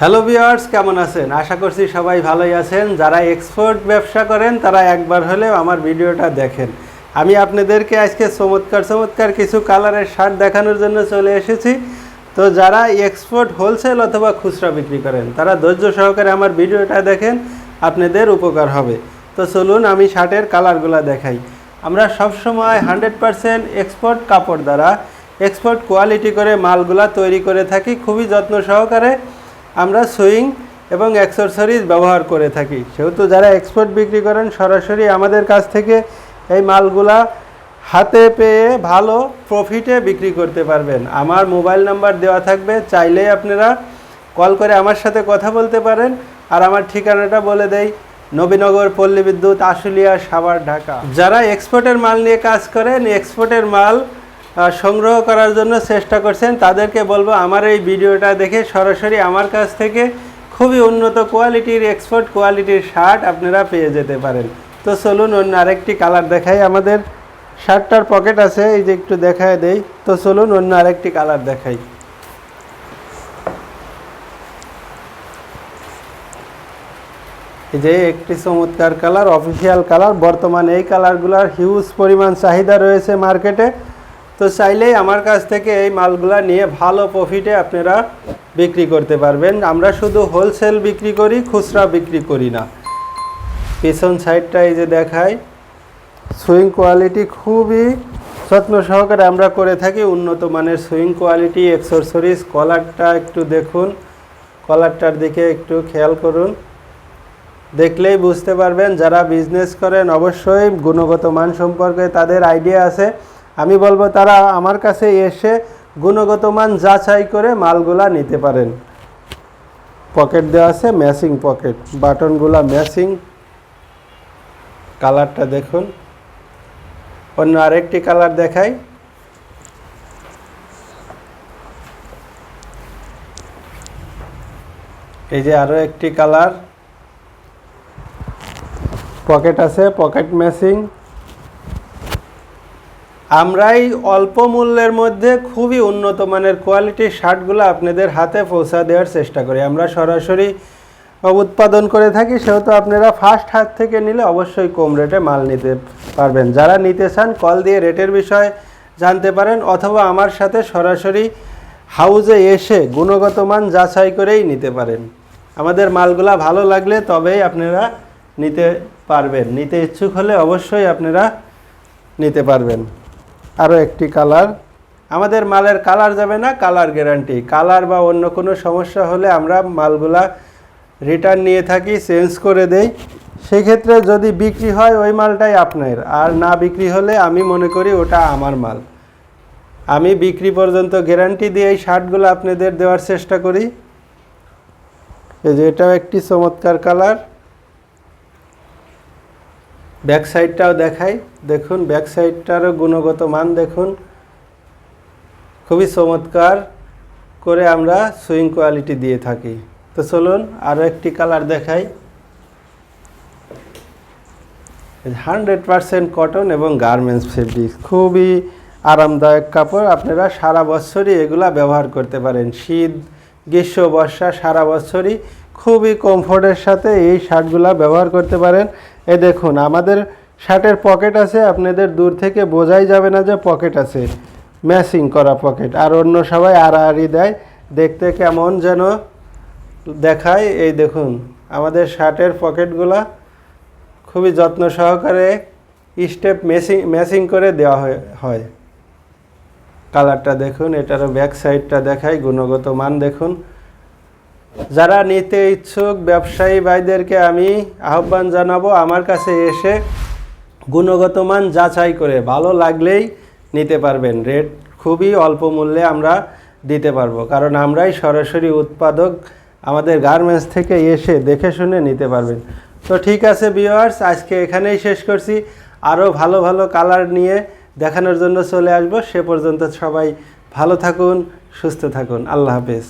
Hello viewers কেমন আছেন? আশা করছি সবাই ভালোই আছেন। যারা এক্সপোর্ট ব্যবসা করেন, তারা একবার হলেও আমার ভিডিওটা দেখেন। আমি আপনাদেরকে আজকে চমৎকার চমৎকার কিছু কালারের শার্ট দেখানোর জন্য চলে এসেছি। তো যারা এক্সপোর্ট হোলসেল অথবা খুচরা বিক্রি করেন, তারা ধৈর্য সহকারে আমার ভিডিওটা দেখেন, আপনাদের উপকার হবে। তো চলুন আমি শার্টের কালারগুলো দেখাই। আমরা সবসময় হান্ড্রেড পারসেন্ট এক্সপোর্ট কাপড় দ্বারা এক্সপোর্ট কোয়ালিটি করে মালগুলা তৈরি করে থাকি। খুবই যত্ন সহকারে আমরা সুইং এবং অ্যাক্সেসরিজ ব্যবহার করে থাকি। সেহেতু যারা এক্সপোর্ট বিক্রি করেন, সরাসরি আমাদের কাছ থেকে এই মালগুলা হাতে পেয়ে ভালো প্রফিটে বিক্রি করতে পারবেন। আমার মোবাইল নাম্বার দেওয়া থাকবে, চাইলেই আপনারা কল করে আমার সাথে কথা বলতে পারেন। আর আমার ঠিকানাটা বলে দেই, নবীনগর পল্লী বিদ্যুৎ, আশুলিয়া, সাভার, ঢাকা। যারা এক্সপোর্টের মাল নিয়ে কাজ করেন এক্সপোর্টের মাল সংগ্রহ করার জন্য চেষ্টা করছেন। তাদেরকে বলব, আমার এই ভিডিওটা দেখে সরাসরি আমার কাছ থেকে খুবই উন্নত কোয়ালিটির এক্সপোর্ট কোয়ালিটির শার্ট আপনারা পেয়ে যেতে পারেন। তো চলুন, অন্য আরেকটি কালার দেখাই আমাদের। শার্টটার পকেট আছে, এই যে একটু দেখায় দেই। তো চলুন, অন্য আরেকটি কালার দেখাই। এই যে একটি চমৎকার কালার অফিসিয়াল কালার। বর্তমানে এই কালারগুলোর হিউজ পরিমাণ চাহিদা রয়েছে মার্কেটে। তো চাইলেই আমার কাছ থেকে এই মালগুলা নিয়ে ভালো প্রফিটে আপনারা বিক্রি করতে পারবেন। আমরা শুধু হোলসেল বিক্রি করি, খুচরা বিক্রি করি না। পিছন সাইডটা এই যে দেখায় সুইং কোয়ালিটি খুবই যত্ন সহকারে আমরা করে থাকি। উন্নত মানের সুইং কোয়ালিটি এক্সেসরিজ কলারটা একটু দেখুন। কলারটার দিকে একটু খেয়াল করুন। দেখলেই বুঝতে পারবেন, যারা বিজনেস করেন অবশ্যই গুণগত মান সম্পর্কে তাদের আইডিয়া আছে। আমি বলব, তারা আমার কাছে এসে গুণগত মান যাচাই করে মালগুলা নিতে পারেন। পকেট দেওয়া আছে ম্যাচিং পকেট বাটনগুলা ম্যাচিং কালারটা দেখুন। অন্য আরেকটি কালার দেখাই। এই যে আরও একটি কালার। পকেট আছে, পকেট ম্যাচিং আমরাই অল্প মূল্যের মধ্যে খুবই উন্নত মানের কোয়ালিটির শার্টগুলো আপনাদের হাতে পৌঁছা দেওয়ার চেষ্টা করি। আমরা সরাসরি উৎপাদন করে থাকি, সেহেতু আপনারা ফার্স্ট হাত থেকে নিলে অবশ্যই কম রেটে মাল নিতে পারবেন। যারা নিতে চান কল দিয়ে রেটের বিষয়ে জানতে পারেন, অথবা আমার সাথে সরাসরি হাউজে এসে গুণগত মান যাচাই করেই নিতে পারেন। আমাদের মালগুলা ভালো লাগলে তবেই আপনারা নিতে পারবেন। নিতে ইচ্ছুক হলে অবশ্যই আপনারা নিতে পারবেন। আরও একটি কালার আমাদের মালের কালার যাবে না কালার গ্যারান্টি কালার বা অন্য কোনো সমস্যা হলে আমরা মালগুলা রিটার্ন নিয়ে থাকি চেঞ্জ করে দেই। সেক্ষেত্রে যদি বিক্রি হয়, ওই মালটাই আপনার। আর না বিক্রি হলে আমি মনে করি ওটা আমার মাল। আমি বিক্রি পর্যন্ত গ্যারান্টি দিয়ে এই শার্টগুলো আপনাদের দেওয়ার চেষ্টা করি। এই যে এটাও একটি চমৎকার কালার ব্যাক সাইডটাও দেখাই। দেখুন ব্যাক সাইডটারও গুণগত মান দেখুন। খুবই চমৎকার করে আমরা সুইং কোয়ালিটি দিয়ে থাকি। তো চলুন আরও একটি কালার দেখাই। হান্ড্রেড পারসেন্ট কটন এবং গার্মেন্টস ফেব্রিক। খুবই আরামদায়ক কাপড়। আপনারা সারা বছরই এগুলা ব্যবহার করতে পারেন। শীত, গ্রীষ্ম, বর্ষা, সারা বছরই খুবই কমফোর্টের সাথে এই শার্টগুলা ব্যবহার করতে পারেন। এ দেখুন, আমাদের শার্টের পকেট আছে, আপনাদের দূর থেকে বোঝাই যাবে না যে পকেট আছে। ম্যাচিং করা পকেট আর অন্য সবাই আড়াআড়ি দেয়, দেখতে কেমন যেন দেখায়। এই দেখুন, আমাদের শার্টের পকেটগুলা খুবই যত্ন সহকারে স্টেপ ম্যাচিং ম্যাচিং করে দেওয়া হয়- হয়। কালারটা দেখুন, এটারও ব্যাক সাইডটা দেখায়, গুণগত মান দেখুন। যারা নিতে ইচ্ছুক ব্যবসায়ী ভাইদেরকে আমি আহ্বান জানাব, আমার কাছে এসে গুণগত মান যাচাই করে ভালো লাগলেই নিতে পারবেন। রেট খুবই অল্প মূল্যে আমরা দিতে পারব, কারণ আমরাই সরাসরি উৎপাদক আমাদের গার্মেন্টস থেকে এসে দেখে শুনে নিতে পারবেন। তো ঠিক আছে বিওয়ার্স আজকে এখানেই শেষ করছি। আরও ভালো ভালো কালার নিয়ে দেখানোর জন্য চলে আসব। সে পর্যন্ত সবাই ভালো থাকুন, সুস্থ থাকুন। আল্লাহ হাফেজ।